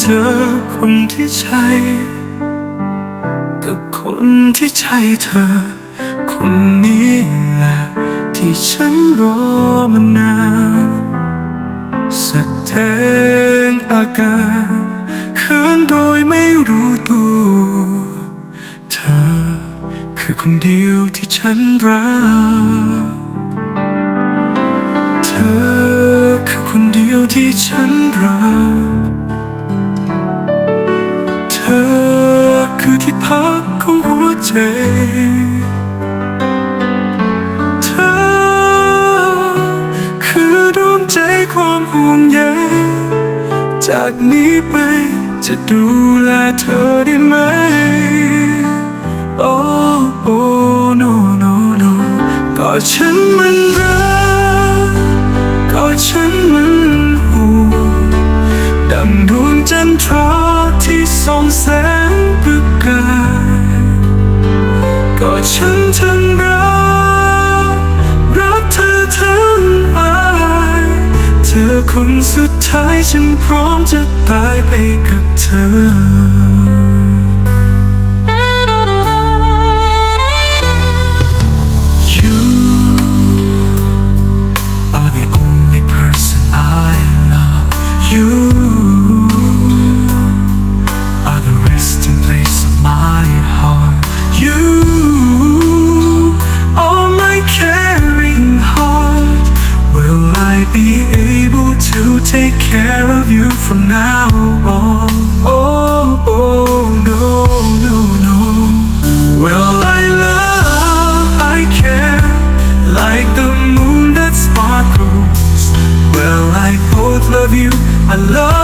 เจอคนที่ใช่ กับคนที่ใช่เธอ คนนี้แหละที่ฉันรอมานานแสดงอาการเขินโดยไม่รู้ตัว เธอคือคนเดียวที่ฉันรัก เธอคือคนเดียวที่ฉันรัก ที่พักของหัวใจ เธอ คือดวงใจความห่วงใยจากนี้ไปจะดูแลเธอได้ไหม โอ้โอ้ no no no ก็ฉันมันรักก็ฉันมันห่วงดังดวงจันทราที่ส่องแสง ทั้งรัก รักเธอทั้งอายเธอคนสุดท้ายฉันพร้อมจะตายไปกับเธอ be able to take care of you from now on? Oh, oh, no, no, no. Will I love, I care, like the moon that sparkles. Well, I both love you, I love